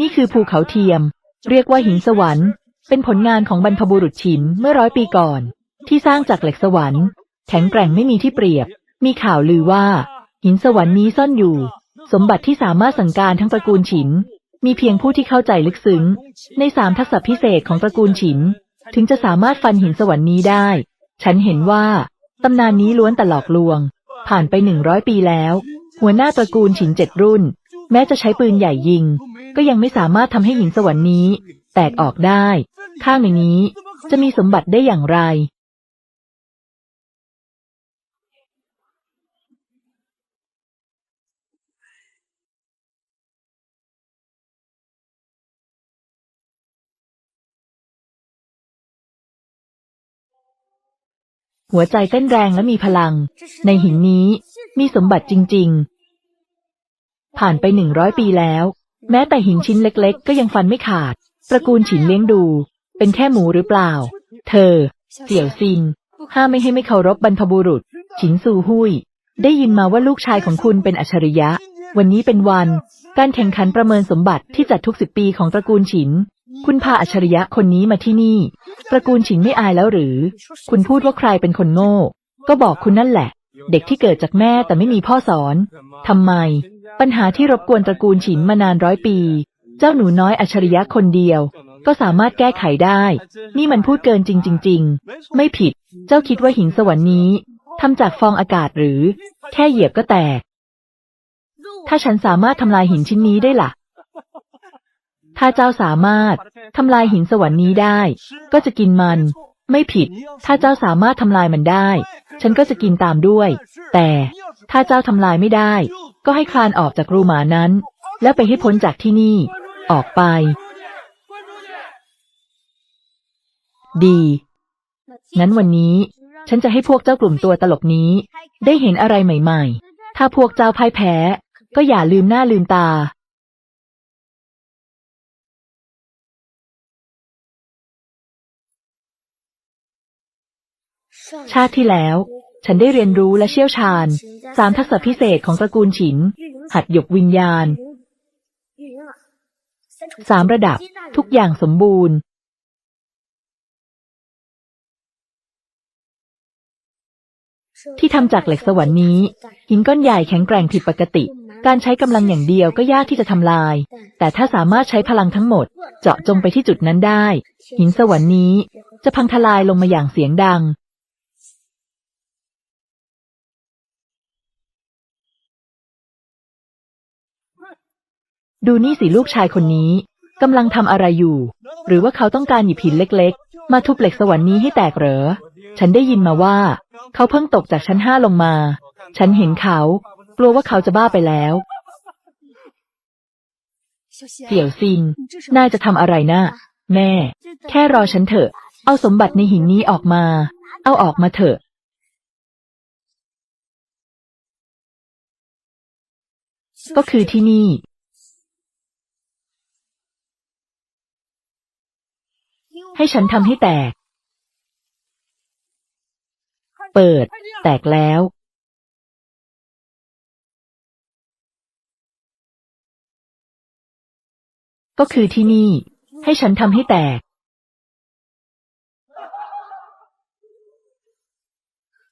นี่คือภูเขาเทียม เรียกว่าหินสวรรค์ เป็นผลงานของบรรพบุรุษฉินเมื่อร้อยปีก่อน ที่สร้างจากเหล็กสวรรค์ แข็งแกร่งไม่มีที่เปรียบ มีข่าวลือว่า หินสวรรค์นี้ซ่อนอยู่ สมบัติที่สามารถสั่งการทั้งตระกูลฉินมีเพียงผู้ที่เข้าใจลึกซึ้ง ในสามทักษะพิเศษของตระกูลฉินถึงจะสามารถฟันหินสวรรค์นี้ได้ ฉันเห็นว่าตำนานนี้ล้วนแต่หลอกลวง ผ่านไปหนึ่งร้อยปีแล้ว หัวหน้าตระกูลฉินเจ็ดรุ่น แม้จะใช้ปืนใหญ่ยิง ก็ยังไม่สามารถทำให้หินสวรรค์นี้ แตกออกได้ ข้างในนี้ จะมีสมบัติได้อย่างไร หัวใจเต้นแรงและมีพลัง ในหินนี้มีสมบัติจริง ๆ ผ่านไปหนึ่งร้อยปีแล้ว แม้แต่หินชิ้นเล็กๆ ก็ยังฟันไม่ขาด ตระกูลฉินเลี้ยงดู เป็นแค่หมูหรือเปล่า เธอ เสี่ยวซิน ห้ามไม่ให้ไม่เคารพบรรพบุรุษ ฉินซูหุย ได้ยินมาว่าลูกชายของคุณเป็นอัจฉริยะ วันนี้เป็นวัน การแข่งขันประเมินสมบัติที่จัดทุกสิบปีของตระกูลฉิน คุณพาอัจฉริยะคนนี้มาที่นี่ ตระกูลฉินไม่อายแล้วหรือ คุณพูดว่าใครเป็นคนโง่ ก็บอกคุณนั่นแหละ เด็กที่เกิดจากแม่แต่ไม่มีพ่อสอนทำไม ปัญหาที่รบกวนตระกูลฉินมานานร้อยปี เจ้าหนูน้อยอัจฉริยะคนเดียว ก็สามารถแก้ไขได้ นี่มันพูดเกินจริงจริงๆไม่ผิด เจ้าคิดว่าหินสวรรค์นี้ทำจากฟองอากาศหรือ แค่เหยียบก็แตก ถ้าฉันสามารถทำลายหินชิ้นนี้ได้ล่ะ ถ้าเจ้าสามารถทำลายหินสวรรค์นี้ได้ ก็จะกินมัน ไม่ผิด ถ้าเจ้าสามารถทำลายมันได้ ฉันก็จะกินตามด้วย แต่ถ้าเจ้าทำลายไม่ได้ ก็ให้คลานออกจากรูหมานั้น แล้วไปให้พ้นจากที่นี่ ออกไป ดี งั้นวันนี้ ฉันจะให้พวกเจ้ากลุ่มตัวตลกนี้ ได้เห็นอะไรใหม่ๆ ถ้าพวกเจ้าพ่ายแพ้ ก็อย่าลืมหน้าลืมตาชาติที่แล้ว ฉันได้เรียนรู้และเชี่ยวชาญสามทักษะพิเศษของตระกูลฉิน หัดหยกวิญญาณสามระดับทุกอย่างสมบูรณ์ ที่ทำจากเหล็กสวรรค์นี้ หินก้อนใหญ่แข็งแกร่งผิดปกติ การใช้กำลังอย่างเดียวก็ยากที่จะทำลาย แต่ถ้าสามารถใช้พลังทั้งหมด เจาะจงไปที่จุดนั้นได้ หินสวรรค์นี้จะพังทลายลงมาอย่างเสียงดัง ดูนี่สิลูกชายคนนี้กำลังทำอะไรอยู่ หรือว่าเขาต้องการหยิบหินเล็กๆ มาทุบเหล็กสวรรค์นี้ให้แตกเหรอ ฉันได้ยินมาว่า เขาเพิ่งตกจากชั้นห้าลงมา ฉันเห็นเขา กลัวว่าเขาจะบ้าไปแล้ว เสี่ยวซินน่าจะทำอะไรนะ่ะแม่ แค่รอฉันเถอะ เอาสมบัติในหินนี้ออกมา เอาออกมาเถอะ ก็คือที่นี่ ให้ฉันทำให้แตก เปิด แตกแล้ว ก็คือที่นี่ ให้ฉันทำให้แตก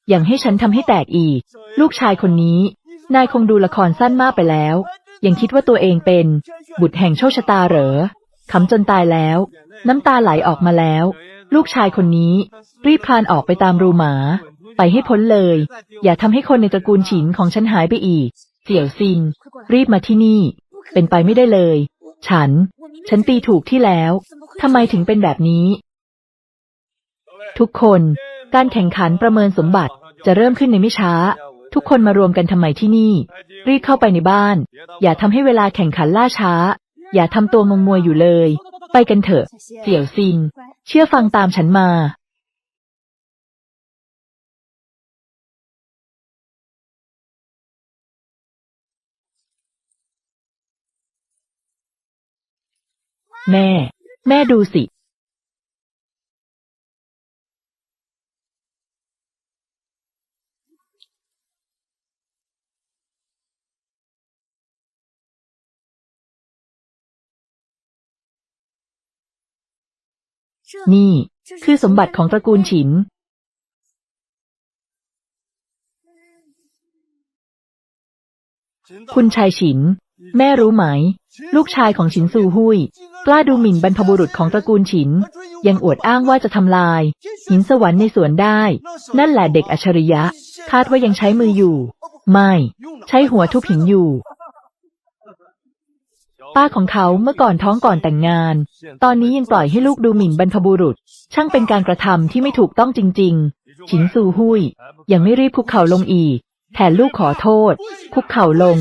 อย่างให้ฉันทำให้แตกอีก ลูกชายคนนี้ นายคงดูละครสั้นมากไปแล้ว ยังคิดว่าตัวเองเป็น บุตรแห่งโชคชะตาเหรอ ขำจนตายแล้ว น้ำตาไหลออกมาแล้ว ลูกชายคนนี้ รีบคลานออกไปตามรูหมา ไปให้พ้นเลย อย่าทำให้คนในตระกูลฉินของฉันหายไปอีก เสี่ยวซินรีบมาที่นี่ เป็นไปไม่ได้เลย ฉัน ฉันตีถูกที่แล้วทำไมถึงเป็นแบบนี้ ทุกคนการแข่งขันประเมินสมบัติจะเริ่มขึ้นในไม่ช้า ทุกคนมารวมกันทำไมที่นี่ รีบเข้าไปในบ้าน อย่าทำให้เวลาแข่งขันล่าช้า อย่าทำตัวงงงวยอยู่เลย ไปกันเถอะ เสี่ยวซิน เชื่อฟังตามฉันมาแม่ แม่ดูสิ นี่ คือสมบัติของตระกูลฉิน คุณชายฉิน แม่รู้ไหม ลูกชายของฉินซูหุยกล้าดูหมิ่นบรรพบุรุษของตระกูลฉิน ยังอวดอ้างว่าจะทำลาย หินสวรรค์ในสวนได้ นั่นแหละเด็กอัจฉริยะ คาดว่ายังใช้มืออยู่ ไม่ ใช้หัวทุบหินอยู่ ป้าของเขาเมื่อก่อนท้องก่อนแต่งงาน ตอนนี้ยังปล่อยให้ลูกดูหมิ่นบรรพบุรุษ ช่างเป็นการกระทำที่ไม่ถูกต้องจริง ๆ ฉินซูหุยยังไม่รีบคุกเข่าลงอีก แทนลูกขอโทษ คุกเข่าลง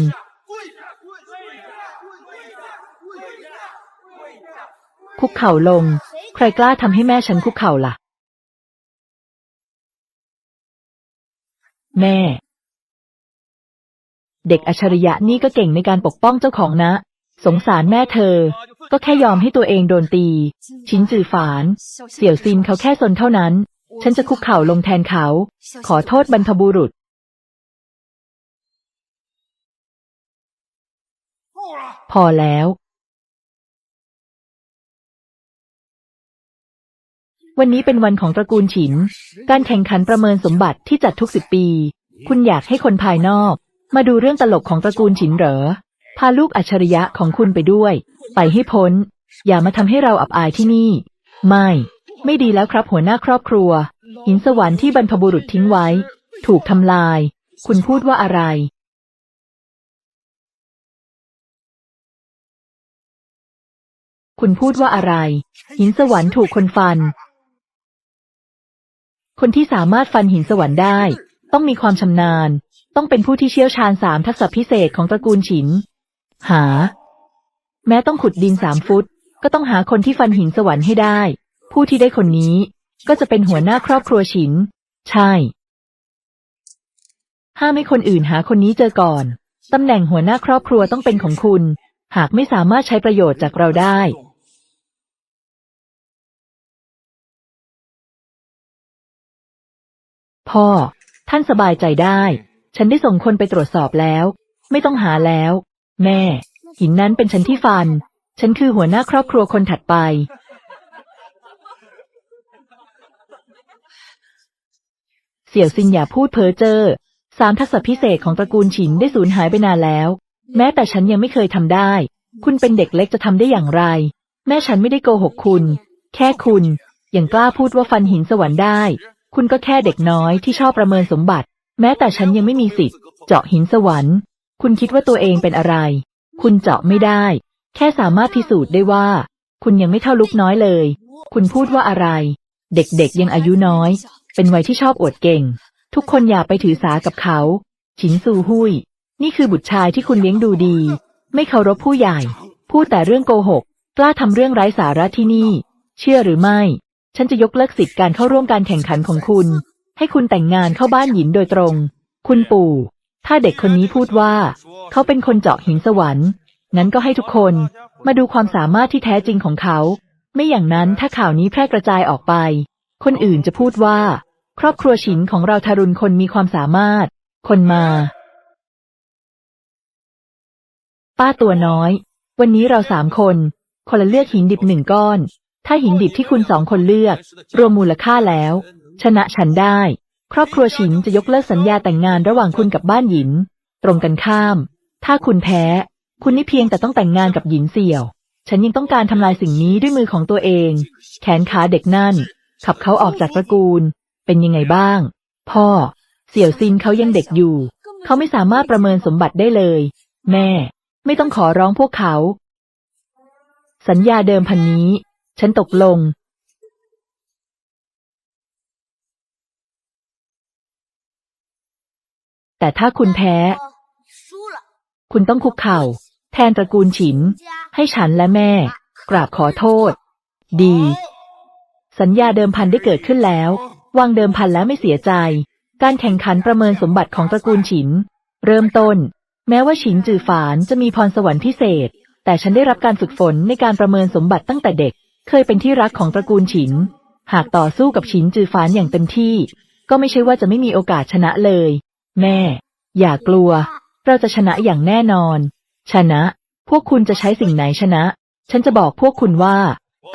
คุกเข่าลง ใครกล้าทำให้แม่ฉันคุกเข่าล่ะ แม่ เด็กอัจฉริยะนี่ก็เก่งในการปกป้องเจ้าของนะ สงสารแม่เธอ ก็แค่ยอมให้ตัวเองโดนตี ชิ้นจือฝาน เสี่ยวซินเขาแค่สนเท่านั้น ฉันจะคุกเข่าลงแทนเขา ขอโทษบรรพบุรุษ พอแล้ว วันนี้เป็นวันของตระกูลฉิน การแข่งขันประเมินสมบัติที่จัดทุกสิบปี คุณอยากให้คนภายนอก มาดูเรื่องตลกของตระกูลฉินเหรอ พาลูกอัจฉริยะของคุณไปด้วย ไปให้พ้น อย่ามาทำให้เราอับอายที่นี่ ไม่ ไม่ดีแล้วครับหัวหน้าครอบครัว หินสวรรค์ที่บรรพบุรุษทิ้งไว้ ถูกทำลาย คุณพูดว่าอะไร คุณพูดว่าอะไร หินสวรรค์ถูกคนฟัน คนที่สามารถฟันหินสวรรค์ได้ ต้องมีความชำนาญ ต้องเป็นผู้ที่เชี่ยวชาญสามทักษะพิเศษของตระกูลฉิน หา แม้ต้องขุดดินสามฟุต ก็ต้องหาคนที่ฟันหินสวรรค์ให้ได้ ผู้ที่ได้คนนี้ ก็จะเป็นหัวหน้าครอบครัวฉิน ใช่ ห้ามให้คนอื่นหาคนนี้เจอก่อน ตำแหน่งหัวหน้าครอบครัวต้องเป็นของคุณ หากไม่สามารถใช้ประโยชน์จากเราได้ พ่อ ท่านสบายใจได้ ฉันได้ส่งคนไปตรวจสอบแล้ว ไม่ต้องหาแล้ว แม่ หินนั้นเป็นฉันที่ฟัน ฉันคือหัวหน้าครอบครัวคนถัดไป เสี่ยวซินอย่าพูดเพ้อเจ้อสามทักษะพิเศษของตระกูลฉินได้สูญหายไปนานแล้ว แม้แต่ฉันยังไม่เคยทำได้ คุณเป็นเด็กเล็กจะทำได้อย่างไร แม่ฉันไม่ได้โกหกคุณ แค่คุณ ยังกล้าพูดว่าฟันหินสวรรค์ได้ คุณก็แค่เด็กน้อยที่ชอบประเมินสมบัติ แม้แต่ฉันยังไม่มีสิทธิ์เจาะหินสวรรค์ คุณคิดว่าตัวเองเป็นอะไร คุณเจาะไม่ได้ แค่สามารถพิสูจน์ได้ว่า คุณยังไม่เท่าลูกน้อยเลย คุณพูดว่าอะไร เด็กๆยังอายุน้อย เป็นวัยที่ชอบอวดเก่ง ทุกคนอย่าไปถือสากับเขาฉินซูหุย นี่คือบุตรชายที่คุณเลี้ยงดูดี ไม่เคารพผู้ใหญ่ พูดแต่เรื่องโกหก กล้าทำเรื่องไร้สาระที่นี่ เชื่อหรือไม่ ฉันจะยกเลิกสิทธิ์การเข้าร่วมการแข่งขันของคุณ ให้คุณแต่งงานเข้าบ้านหยินโดยตรง คุณปู่ ถ้าเด็กคนนี้พูดว่า เขาเป็นคนเจาะหินสวรรค์งั้นก็ให้ทุกคนมาดูความสามารถที่แท้จริงของเขา ไม่อย่างนั้นถ้าข่าวนี้แพร่กระจายออกไป คนอื่นจะพูดว่า ครอบครัวฉินของเราทารุณคนมีความสามารถ คนมา ป้าตัวน้อย วันนี้เราสามคน คนละเลือกหินดิบหนึ่งก้อน ถ้าหินดิบที่คุณสองคนเลือก รวมมูลค่าแล้ว ชนะฉันได้ ครอบครัวฉินจะยกเลิกสัญญาแต่งงานระหว่างคุณกับบ้านหยิน ตรงกันข้าม ถ้าคุณแพ้ คุณนี่เพียงแต่ต้องแต่งงานกับหยินเสี่ยว ฉันยังต้องการทำลายสิ่งนี้ด้วยมือของตัวเอง แขนขาเด็กนั่น ขับเขาออกจากตระกูล เป็นยังไงบ้าง พ่อ เสี่ยวซินเขายังเด็กอยู่ เขาไม่สามารถประเมินสมบัติได้เลย แม่ ไม่ต้องขอร้องพวกเขา สัญญาเดิมพันนี้ ฉันตกลง แต่ถ้าคุณแพ้ คุณต้องคุกเข่า แทนตระกูลฉิน ให้ฉันและแม่ กราบขอโทษ ดี สัญญาเดิมพันได้เกิดขึ้นแล้ว วางเดิมพันแล้วไม่เสียใจ การแข่งขันประเมินสมบัติของตระกูลฉิน เริ่มต้น แม้ว่าฉินจือฝานจะมีพรสวรรค์พิเศษ แต่ฉันได้รับการฝึกฝนในการประเมินสมบัติตั้งแต่เด็ก เคยเป็นที่รักของตระกูลฉิน หากต่อสู้กับฉินจือฝานอย่างเต็มที่ ก็ไม่ใช่ว่าจะไม่มีโอกาสชนะเลย แม่ อย่ากลัว เราจะชนะอย่างแน่นอน ชนะ พวกคุณจะใช้สิ่งไหนชนะ ฉันจะบอกพวกคุณว่า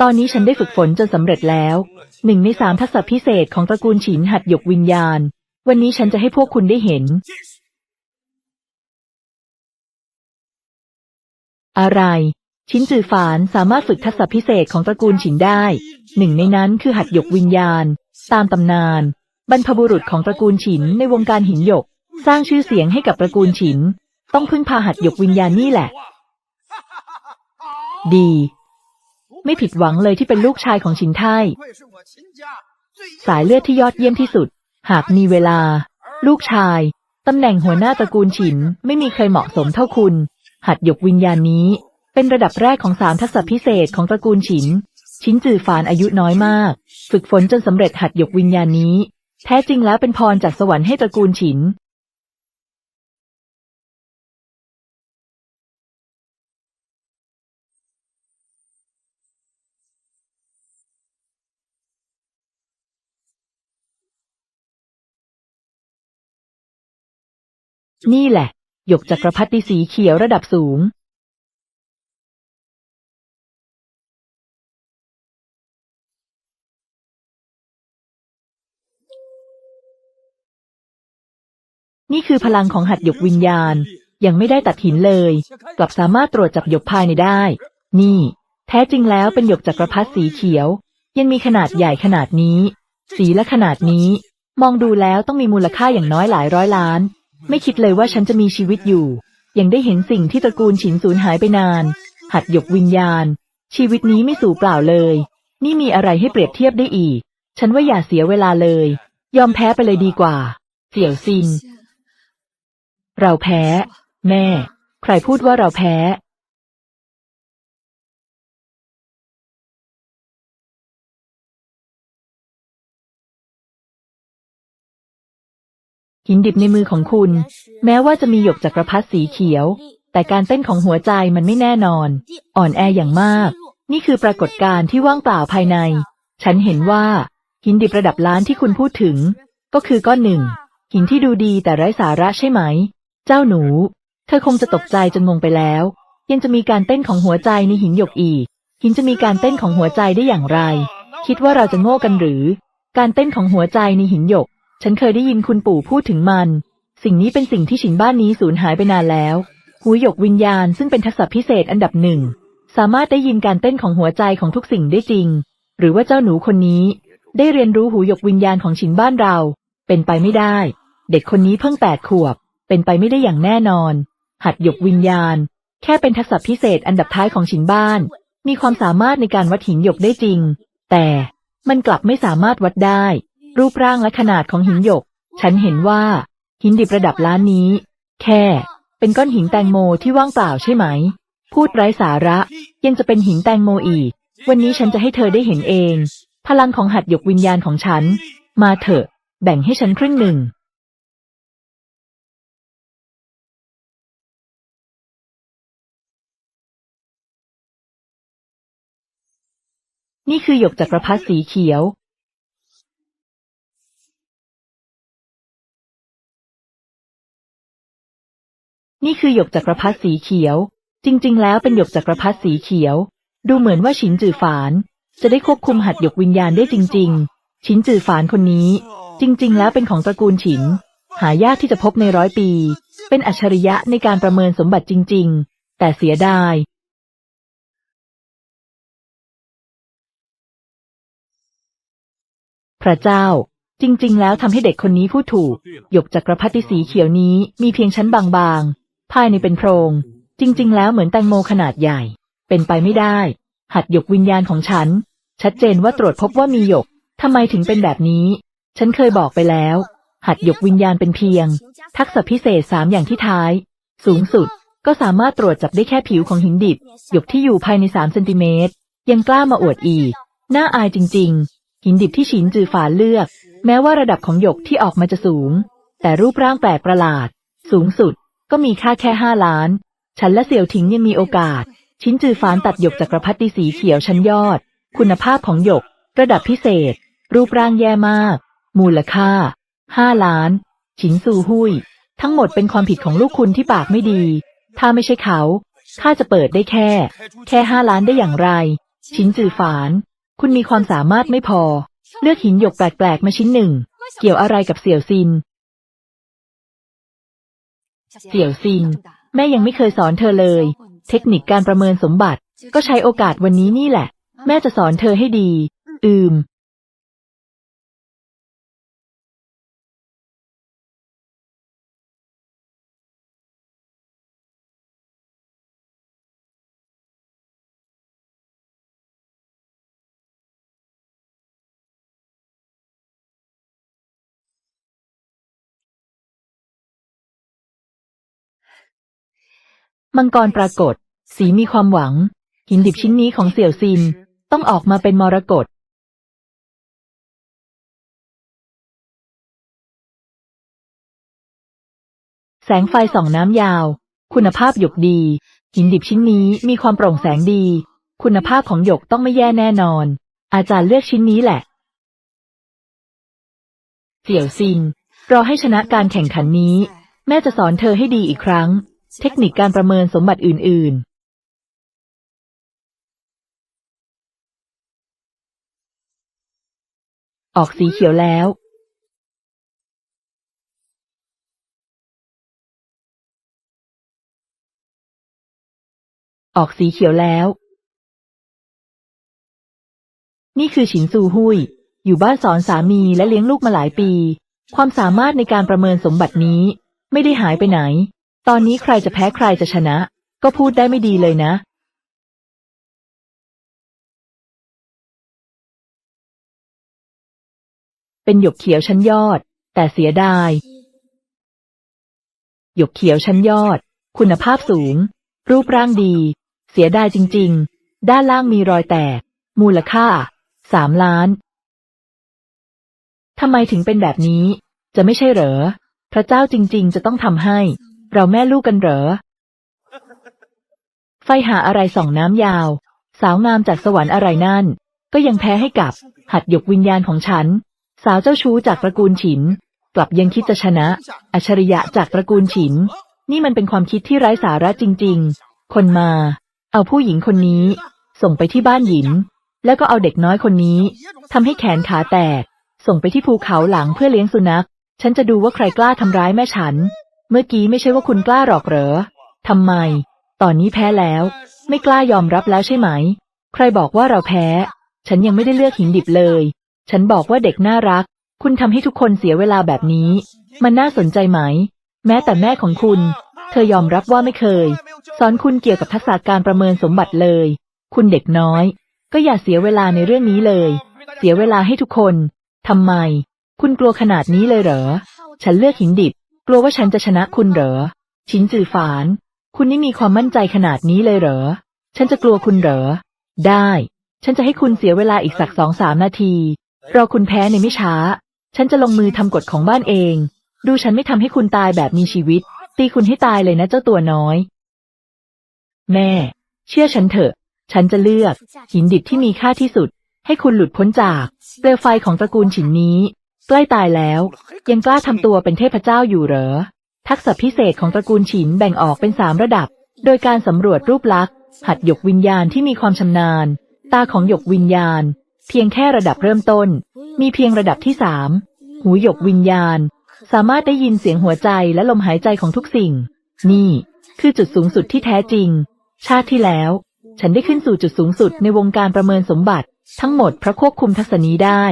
ตอนนี้ฉันได้ฝึกฝนจนสำเร็จแล้วหนึ่งในสามทักษะพิเศษของตระกูลฉินหัดหยกวิญญาณ วันนี้ฉันจะให้พวกคุณได้เห็น อะไรชิ้นจือฝานสามารถฝึกทักษะพิเศษของตระกูลฉินได้ หนึ่งในนั้นคือหัดหยกวิญญาณ ตามตำนาน บรรพบุรุษของตระกูลฉินในวงการหินหยก สร้างชื่อเสียงให้กับตระกูลฉิน ต้องพึ่งพาหัดหยกวิญญาณนี่แหละ ดี ไม่ผิดหวังเลยที่เป็นลูกชายของชินไทสายเลือดที่ยอดเยี่ยมที่สุด หากมีเวลา ลูกชายตำแหน่งหัวหน้าตระกูลฉิน ไม่มีใครเหมาะสมเท่าคุณ หัดหยกวิญญาณนี้ เป็นระดับแรกของสามทักษะพิเศษของตระกูลฉิน ชินจือฝานอายุน้อยมาก ฝึกฝนจนสำเร็จหัดหยกวิญญาณนี้ แท้จริงแล้วเป็นพรจากสวรรค์ให้ตระกูลฉิน นี่แหละ หยกจักรพรรดิสีเขียวระดับสูงนี่คือพลังของหัดหยกวิญญาณ ยังไม่ได้ตัดหินเลย กลับสามารถตรวจจับหยกภายในได้ นี่ แท้จริงแล้วเป็นหยกจักรพรรดิสีเขียว ยังมีขนาดใหญ่ขนาดนี้ สีและขนาดนี้ มองดูแล้วต้องมีมูลค่าอย่างน้อยหลายร้อยล้าน ไม่คิดเลยว่าฉันจะมีชีวิตอยู่ ยังได้เห็นสิ่งที่ตระกูลฉินสูญหายไปนาน หัดหยกวิญญาณ ชีวิตนี้ไม่สู่เปล่าเลย นี่มีอะไรให้เปรียบเทียบได้อีก ฉันว่าอย่าเสียเวลาเลย ยอมแพ้ไปเลยดีกว่า เสี่ยวซิน เราแพ้ แม่ ใครพูดว่าเราแพ้ หินดิบในมือของคุณ แม้ว่าจะมีหยกจักรพรรดิสีเขียว แต่การเต้นของหัวใจมันไม่แน่นอน อ่อนแออย่างมาก นี่คือปรากฏการณ์ที่ว่างเปล่าภายใน ฉันเห็นว่าหินดิบระดับล้านที่คุณพูดถึง ก็คือก้อนหนึ่ง หินที่ดูดีแต่ไร้สาระใช่ไหม เจ้าหนู เธอคงจะตกใจจนงงไปแล้ว ยังจะมีการเต้นของหัวใจในหินหยกอีก หินจะมีการเต้นของหัวใจได้อย่างไร คิดว่าเราจะโง่กันหรือ การเต้นของหัวใจในหินหยก ฉันเคยได้ยินคุณปู่พูดถึงมัน สิ่งนี้เป็นสิ่งที่ฉินบ้านนี้สูญหายไปนานแล้ว หูหยกวิญญาณซึ่งเป็นทักษะพิเศษอันดับหนึ่ง สามารถได้ยินการเต้นของหัวใจของทุกสิ่งได้จริง หรือว่าเจ้าหนูคนนี้ ได้เรียนรู้หูหยกวิญญาณของฉินบ้านเรา เป็นไปไม่ได้ เด็กคนนี้เพิ่งแปดขวบ เป็นไปไม่ได้อย่างแน่นอน หัดหยกวิญญาณ แค่เป็นทักษะพิเศษอันดับท้ายของฉินบ้าน มีความสามารถในการวัดหินหยกได้จริง แต่มันกลับไม่สามารถวัดได้ รูปร่างและขนาดของหินหยก ฉันเห็นว่า หินดิบระดับล้านนี้ แค่ เป็นก้อนหินแตงโมที่ว่างเปล่าใช่ไหม พูดไร้สาระ ยังจะเป็นหินแตงโมอีก วันนี้ฉันจะให้เธอได้เห็นเอง พลังของหัดหยกวิญญาณของฉัน มาเถอะ แบ่งให้ฉันครึ่งหนึ่ง นี่คือหยกจักรพรรดิสีเขียว นี่คือหยกจักรพรรดิสีเขียว จริง ๆ แล้วเป็นหยกจักรพรรดิสีเขียว ดูเหมือนว่าฉินจือฝาน จะได้ควบคุมหัดหยกวิญญาณได้จริง ๆ ฉินจือฝานคนนี้ จริง ๆ แล้วเป็นของตระกูลฉิน หายากที่จะพบในร้อยปี เป็นอัจฉริยะในการประเมินสมบัติจริง ๆ แต่เสียดายพระเจ้า จริง ๆ แล้วทำให้เด็กคนนี้พูดถูก หยกจักรพรรดิสีเขียวนี้มีเพียงชั้นบางๆ ภายในเป็นโพรง จริง ๆ แล้วเหมือนแตงโมขนาดใหญ่ เป็นไปไม่ได้ หัดหยกวิญญาณของฉัน ชัดเจนว่าตรวจพบว่ามีหยกทำไมถึงเป็นแบบนี้ ฉันเคยบอกไปแล้ว หัดหยกวิญญาณเป็นเพียง ทักษะพิเศษสามอย่างที่ท้าย สูงสุดก็สามารถตรวจจับได้แค่ผิวของหินดิบ หยกที่อยู่ภายในสามเซนติเมตร ยังกล้ามาอวดอีก น่าอายจริง ๆ หินดิบที่ฉินจือฝานเลือก แม้ว่าระดับของหยกที่ออกมาจะสูง แต่รูปร่างแปลกประหลาด สูงสุด ก็มีค่าแค่ห้าล้าน ฉันและเสี่ยวถิงยังมีโอกาส ชิ้นจือฝานตัดหยกจักรพรรดิสีเขียวชั้นยอด คุณภาพของหยก ระดับพิเศษ รูปร่างแย่มาก มูลค่าห้าล้านฉินซูหุยทั้งหมดเป็นความผิดของลูกคุณที่ปากไม่ดี ถ้าไม่ใช่เขาข้าจะเปิดได้แค่ แค่ห้าล้านได้อย่างไร ชิ้นจือฝาน คุณมีความสามารถไม่พอ เลือกหินหยกแปลกๆมาชิ้นหนึ่ง เกี่ยวอะไรกับเสี่ยวซิน เสี่ยวซิน แม่ยังไม่เคยสอนเธอเลย เทคนิคการประเมินสมบัติ ก็ใช้โอกาสวันนี้นี่แหละ แม่จะสอนเธอให้ดี อืม มังกรปรากฏ สีมีความหวัง หินดิบชิ้นนี้ของเสี่ยวซิน ต้องออกมาเป็นมรกตแสงไฟส่องน้ำยาว คุณภาพหยกดี หินดิบชิ้นนี้มีความโปร่งแสงดี คุณภาพของหยกต้องไม่แย่แน่นอน อาจารย์เลือกชิ้นนี้แหละ เสี่ยวซิน รอให้ชนะการแข่งขันนี้ แม่จะสอนเธอให้ดีอีกครั้ง เทคนิคการประเมินสมบัติอื่น ๆออกสีเขียวแล้ว ออกสีเขียวแล้ว นี่คือฉินซูหุย อยู่บ้านสอนสามีและเลี้ยงลูกมาหลายปี ความสามารถในการประเมินสมบัตินี้ ไม่ได้หายไปไหน ตอนนี้ใครจะแพ้ใครจะชนะ ก็พูดได้ไม่ดีเลยนะ เป็นหยกเขียวชั้นยอด แต่เสียดาย หยกเขียวชั้นยอด คุณภาพสูง รูปร่างดี เสียดายจริง ๆ ด้านล่างมีรอยแตก มูลค่าสามล้านทำไมถึงเป็นแบบนี้ จะไม่ใช่เหรอ พระเจ้าจริง ๆ จะต้องทำให้ เราแม่ลูกกันเหรอ ไฟหาอะไรส่องน้ำยาว สาวงามจากสวรรค์อะไรนั่น ก็ยังแพ้ให้กับ หัดหยกวิญญาณของฉัน สาวเจ้าชู้จากตระกูลฉิน กลับยังคิดจะชนะ อัจฉริยะจากตระกูลฉิน นี่มันเป็นความคิดที่ไร้สาระจริง ๆ คนมา เอาผู้หญิงคนนี้ ส่งไปที่บ้านหยิน แล้วก็เอาเด็กน้อยคนนี้ทำให้แขนขาแตก ส่งไปที่ภูเขาหลังเพื่อเลี้ยงสุนัข ฉันจะดูว่าใครกล้าทำร้ายแม่ฉัน เมื่อกี้ไม่ใช่ว่าคุณกล้าหรอกเหรอ ทำไม ตอนนี้แพ้แล้ว ไม่กล้ายอมรับแล้วใช่ไหม ใครบอกว่าเราแพ้ ฉันยังไม่ได้เลือกหินดิบเลย ฉันบอกว่าเด็กน่ารัก คุณทำให้ทุกคนเสียเวลาแบบนี้ มันน่าสนใจไหม แม้แต่แม่ของคุณ เธอยอมรับว่าไม่เคย สอนคุณเกี่ยวกับทักษะการประเมินสมบัติเลย คุณเด็กน้อย ก็อย่าเสียเวลาในเรื่องนี้เลย เสียเวลาให้ทุกคน ทำไม คุณกลัวขนาดนี้เลยเหรอ ฉันเลือกหินดิบ ลัวว่าฉันจะชนะคุณเหรอ ชินจือฝาน คุณนี่มีความมั่นใจขนาดนี้เลยเหรอ ฉันจะกลัวคุณเหรอ ได้ ฉันจะให้คุณเสียเวลาอีกสักสองสามนาที รอคุณแพ้ในไม่ช้า ฉันจะลงมือทำกฎของบ้านเอง ดูฉันไม่ทำให้คุณตายแบบมีชีวิต ตีคุณให้ตายเลยนะเจ้าตัวน้อย แม่ เชื่อฉันเถอะ ฉันจะเลือกหินดิบที่มีค่าที่สุด ให้คุณหลุดพ้นจากเปลวไฟของตระกูลฉินนี้ ใกล้ตายแล้ว ยังกล้าทำตัวเป็นเทพเจ้าอยู่เหรอ ทักษะพิเศษของตระกูลฉินแบ่งออกเป็นสามระดับ โดยการสำรวจรูปลักษณ์ หัดหยกวิญญาณที่มีความชำนาญ ตาของหยกวิญญาณ เพียงแค่ระดับเริ่มต้น มีเพียงระดับที่สามหูหยกวิญญาณ สามารถได้ยินเสียงหัวใจและลมหายใจของทุกสิ่ง นี่ คือจุดสูงสุดที่แท้จริง ชาติที่แล้ว ฉันได้ขึ้นสู่จุดสูงสุดในวงการประเมินสมบัติ ทั้งหมดเพราะควบคุมทักษะนี้ได้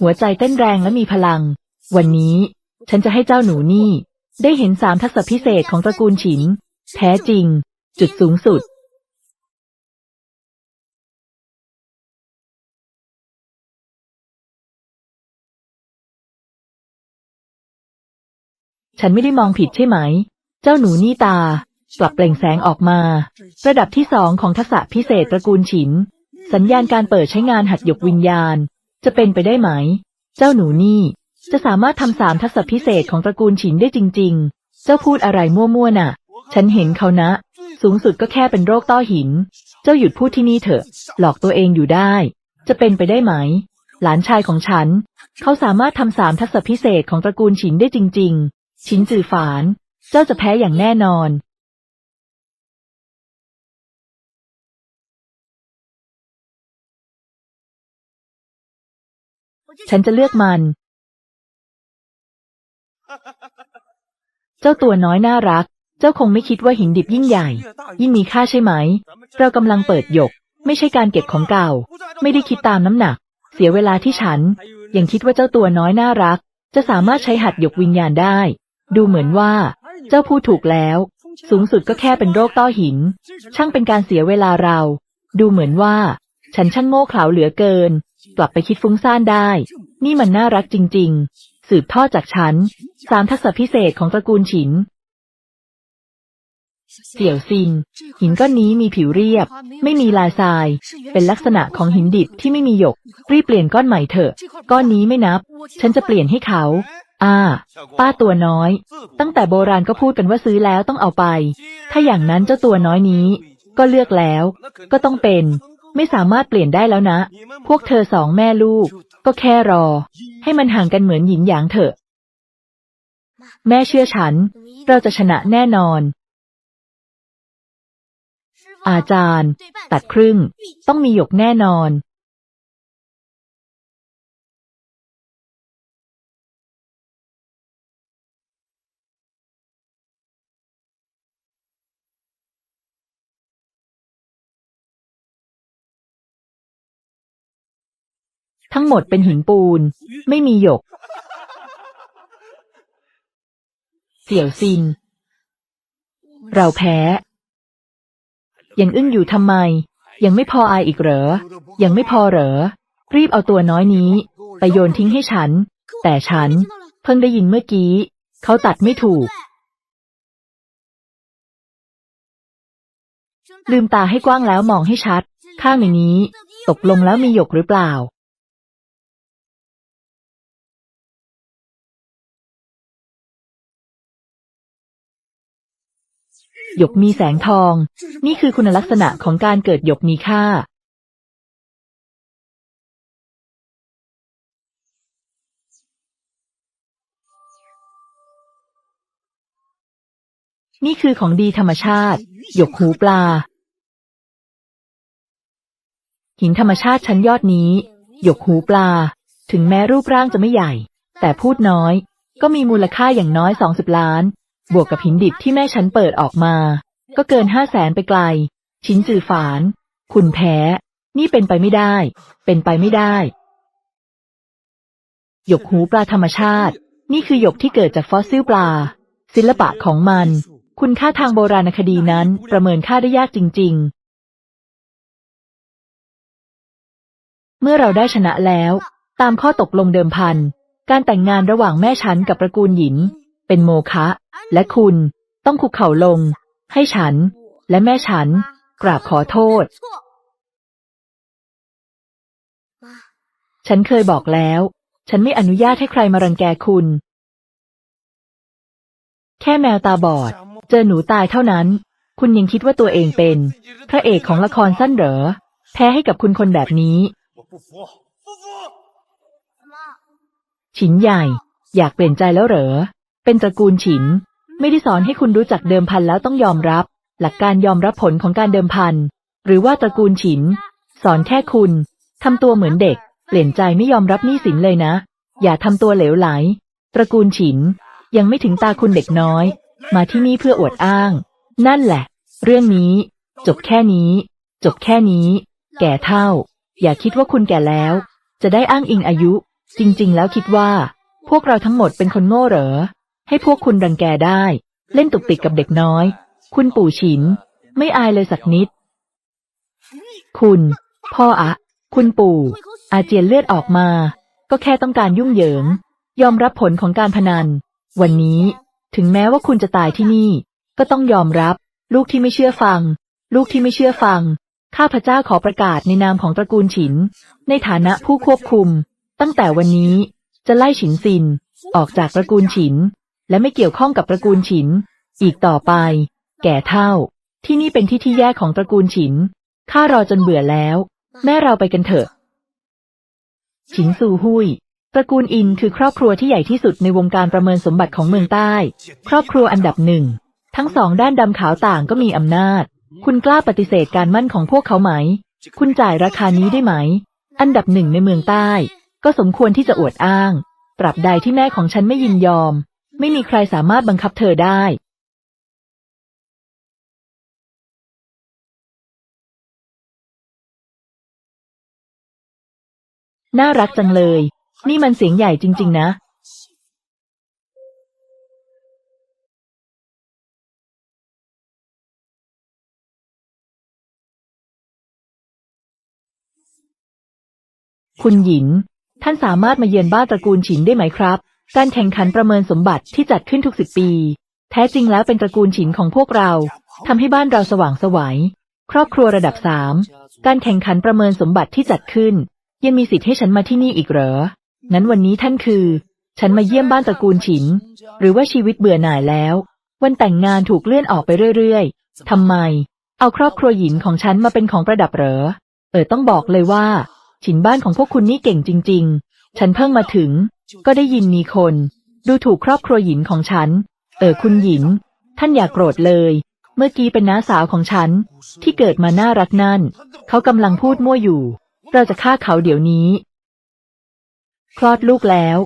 หัวใจเต้นแรงและมีพลัง วันนี้ ฉันจะให้เจ้าหนูนี่ ได้เห็นสามทักษะพิเศษของตระกูลฉิน แท้จริง จุดสูงสุด ฉันไม่ได้มองผิดใช่ไหม เจ้าหนูนี่ตา กลับเปล่งแสงออกมา ระดับที่สองของทักษะพิเศษตระกูลฉิน สัญญาณการเปิดใช้งานหัดหยกวิญญาณ จะเป็นไปได้ไหม เจ้าหนูนี่ จะสามารถทำสามทักษะพิเศษของตระกูลฉินได้จริง ๆ เจ้าพูดอะไรมั่วๆน่ะ ฉันเห็นเขานะ สูงสุดก็แค่เป็นโรคต้อหิน เจ้าหยุดพูดที่นี่เถอะ หลอกตัวเองอยู่ได้ จะเป็นไปได้ไหม หลานชายของฉัน เขาสามารถทำสามทักษะพิเศษของตระกูลฉินได้จริง ๆ ฉินจือฝาน เจ้าจะแพ้อย่างแน่นอน ฉันจะเลือกมัน เจ้าตัวน้อยน่ารัก เจ้าคงไม่คิดว่าหินดิบยิ่งใหญ่ ยิ่งมีค่าใช่ไหม เรากำลังเปิดหยก ไม่ใช่การเก็บของเก่า ไม่ได้คิดตามน้ำหนัก เสียเวลาที่ฉัน ยังคิดว่าเจ้าตัวน้อยน่ารัก จะสามารถใช้หัดหยกวิญญาณได้ ดูเหมือนว่า เจ้าพูดถูกแล้ว สูงสุดก็แค่เป็นโรคต้อหิน ช่างเป็นการเสียเวลาเรา ดูเหมือนว่า ฉันช่างโง่เขลาเหลือเกิน กลับไปคิดฟุ้งซ่านได้ นี่มันน่ารักจริง ๆ สืบทอดจากฉันสามทักษะพิเศษของตระกูลฉินเสี่ยวซิน หินก้อนนี้มีผิวเรียบ ไม่มีลายทราย เป็นลักษณะของหินดิบที่ไม่มีหยก รีบเปลี่ยนก้อนใหม่เถอะ ก้อนนี้ไม่นับ ฉันจะเปลี่ยนให้เขา อ่า ป้าตัวน้อย ตั้งแต่โบราณก็พูดกันว่าซื้อแล้วต้องเอาไป ถ้าอย่างนั้นเจ้าตัวน้อยนี้ ก็เลือกแล้ว ก็ต้องเป็น ไม่สามารถเปลี่ยนได้แล้วนะ พวกเธอสองแม่ลูก ก็แค่รอ ให้มันห่างกันเหมือนหยินหยางเถอะ แม่เชื่อฉัน เราจะชนะแน่นอน อาจารย์ ตัดครึ่ง ต้องมีหยกแน่นอน ทั้งหมดเป็นหินปูน ไม่มีหยก เสี่ยวซิน เราแพ้ ยังอึ้งอยู่ทำไม ยังไม่พออายอีกเหรอ ยังไม่พอเหรอ รีบเอาตัวน้อยนี้ ไปโยนทิ้งให้ฉัน แต่ฉัน เพิ่งได้ยินเมื่อกี้ เขาตัดไม่ถูก ลืมตาให้กว้างแล้วมองให้ชัด ข้างในนี้ ตกลงแล้วมีหยกหรือเปล่า หยกมีแสงทอง นี่คือคุณลักษณะของการเกิดหยกมีค่า นี่คือของดีธรรมชาติ หยกหูปลา หินธรรมชาติชั้นยอดนี้ หยกหูปลา ถึงแม้รูปร่างจะไม่ใหญ่ แต่พูดน้อย ก็มีมูลค่าอย่างน้อยสองสิบล้าน บวกกับหินดิบที่แม่ฉันเปิดออกมา ก็เกินห้าแสนไปไกล ชิ้นจือฝาน คุณแพ้ นี่เป็นไปไม่ได้ เป็นไปไม่ได้ หยกหูปลาธรรมชาติ นี่คือหยกที่เกิดจากฟอสซิลปลา ศิลปะของมัน คุณค่าทางโบราณคดีนั้นประเมินค่าได้ยากจริง ๆ เมื่อเราได้ชนะแล้ว ตามข้อตกลงเดิมพัน การแต่งงานระหว่างแม่ฉันกับตระกูลหยิน เป็นโมคะและคุณต้องคุกเข่าลง ให้ฉัน และแม่ฉัน กราบขอโทษ ฉันเคยบอกแล้ว ฉันไม่อนุญาตให้ใครมารังแกคุณ แค่แมวตาบอด เจอหนูตายเท่านั้น คุณยังคิดว่าตัวเองเป็น พระเอกของละครสั้นเหรอ แพ้ให้กับคุณคนแบบนี้ชินใหญ่ อยากเปลี่ยนใจแล้วเหรอ เป็นตระกูลฉิน ไม่ได้สอนให้คุณรู้จักเดิมพันแล้วต้องยอมรับ หลักการยอมรับผลของการเดิมพัน หรือว่าตระกูลฉิน สอนแค่คุณทำตัวเหมือนเด็ก เปลี่ยนใจไม่ยอมรับหนี้สินเลยนะ อย่าทำตัวเหลวไหล ตระกูลฉิน ยังไม่ถึงตาคุณเด็กน้อย มาที่นี่เพื่ออวดอ้าง นั่นแหละ เรื่องนี้ จบแค่นี้ จบแค่นี้ แก่เท่า อย่าคิดว่าคุณแก่แล้ว จะได้อ้างอิงอายุ จริง ๆ แล้วคิดว่า พวกเราทั้งหมดเป็นคนโง่เหรอ ให้พวกคุณรังแกได้ เล่นตุกติกกับเด็กน้อย คุณปู่ฉิน ไม่อายเลยสักนิด คุณ พ่ออะ คุณปู่ อาเจียนเลือดออกมา ก็แค่ต้องการยุ่งเหยิง ยอมรับผลของการพนัน วันนี้ ถึงแม้ว่าคุณจะตายที่นี่ ก็ต้องยอมรับ ลูกที่ไม่เชื่อฟัง ลูกที่ไม่เชื่อฟัง ข้าพเจ้าขอประกาศในนามของตระกูลฉิน ในฐานะผู้ควบคุม ตั้งแต่วันนี้จะไล่ฉินซิน ออกจากตระกูลฉิน และไม่เกี่ยวข้องกับตระกูลฉิน อีกต่อไป แก่เท่า ที่นี่เป็นที่ที่แยกของตระกูลฉิน ข้ารอจนเบื่อแล้ว แม่เราไปกันเถอะ ฉินซูหุยตระกูลอินคือครอบครัวที่ใหญ่ที่สุดในวงการประเมินสมบัติของเมืองใต้ ครอบครัวอันดับหนึ่ง ทั้งสองด้านดำขาวต่างก็มีอำนาจ คุณกล้าปฏิเสธการมั่นของพวกเขาไหม คุณจ่ายราคานี้ได้ไหม อันดับหนึ่งในเมืองใต้ ก็สมควรที่จะอวดอ้างตราบใดที่แม่ของฉันไม่ยินยอม ไม่มีใครสามารถบังคับเธอได้น่ารักจังเลย นี่มันเสียงใหญ่จริง ๆ นะ คุณหญินท่านสามารถมาเยือนบ้านตระกูลฉินได้ไหมครับ การแข่งขันประเมินสมบัติที่จัดขึ้นทุกสิบปี แท้จริงแล้วเป็นตระกูลฉินของพวกเราทำให้บ้านเราสว่างสวัย ครอบครัวระดับสามการแข่งขันประเมินสมบัติที่จัดขึ้น ยังมีสิทธิ์ให้ฉันมาที่นี่อีกเหรองั้นวันนี้ท่านคือ ฉันมาเยี่ยมบ้านตระกูลฉิน หรือว่าชีวิตเบื่อหน่ายแล้ว วันแต่งงานถูกเลื่อนออกไปเรื่อยๆทำไม เอาครอบครัวหญินของฉันมาเป็นของประดับเหรอ เออต้องบอกเลยว่าฉินบ้านของพวกคุณนี่เก่งจริง ๆ ฉันเพิ่งมาถึง ก็ได้ยินมีคน ดูถูกครอบครัวหญินของฉัน เออคุณหญิน ท่านอย่ากโกรธเลย เมื่อกี้เป็นน้าสาวของฉัน ที่เกิดมาน่ารักนั่น เขากำลังพูดมั่วอยู่ เราจะฆ่าเขาเดี๋ยวนี้ คลอดลูกแล้ว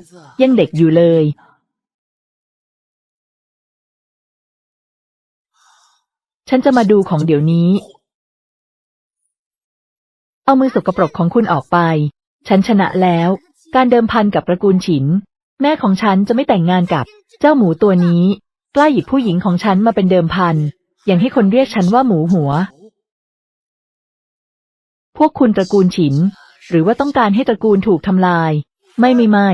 ยังเด็กอยู่เลย ฉันจะมาดูของเดี๋ยวนี้ เอามือสกปรกของคุณออกไป ฉันชนะแล้ว การเดิมพันกับตระกูลฉิน แม่ของฉันจะไม่แต่งงานกับเจ้าหมูตัวนี้กล้าหยิบผู้หญิงของฉันมาเป็นเดิมพัน อย่างให้คนเรียกฉันว่าหมูหัว พวกคุณตระกูลฉิน หรือว่าต้องการให้ตระกูลถูกทำลาย ไม่ไม่ไม่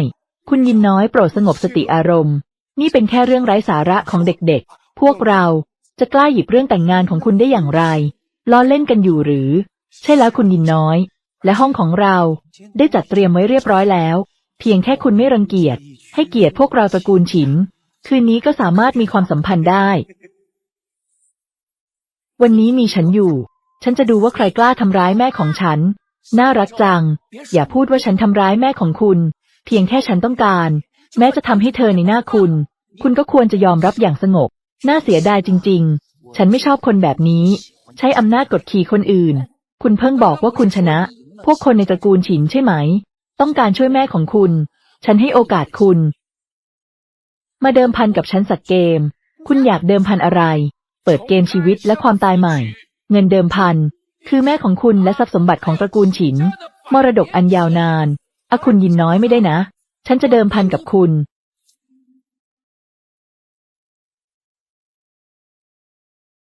คุณยินน้อยโปรดสงบสติอารมณ์ นี่เป็นแค่เรื่องไร้สาระของเด็กๆ พวกเราจะกล้าหยิบเรื่องแต่งงานของคุณได้อย่างไรล้อเล่นกันอยู่หรือ ใช่แล้วคุณยินน้อย และห้องของเราได้จัดเตรียมไว้เรียบร้อยแล้ว เพียงแค่คุณไม่รังเกียจ ให้เกียรติพวกเราตระกูลฉินคืนนี้ก็สามารถมีความสัมพันธ์ได้ วันนี้มีฉันอยู่ ฉันจะดูว่าใครกล้าทำร้ายแม่ของฉัน น่ารักจัง อย่าพูดว่าฉันทำร้ายแม่ของคุณ เพียงแค่ฉันต้องการ แม้จะทำให้เธอในหน้าคุณ คุณก็ควรจะยอมรับอย่างสงบ น่าเสียดายจริง ๆ ฉันไม่ชอบคนแบบนี้ ใช้อำนาจกดขี่คนอื่น คุณเพิ่งบอกว่าคุณชนะ พวกคนในตระกูลฉินใช่ไหม ต้องการช่วยแม่ของคุณ ฉันให้โอกาสคุณ มาเดิมพันกับฉันสักเกม คุณอยากเดิมพันอะไร เปิดเกมชีวิตและความตายใหม่ เงินเดิมพัน คือแม่ของคุณและทรัพย์สมบัติของตระกูลฉิน มรดกอันยาวนานอะคุณยินน้อยไม่ได้นะ ฉันจะเดิมพันกับคุณ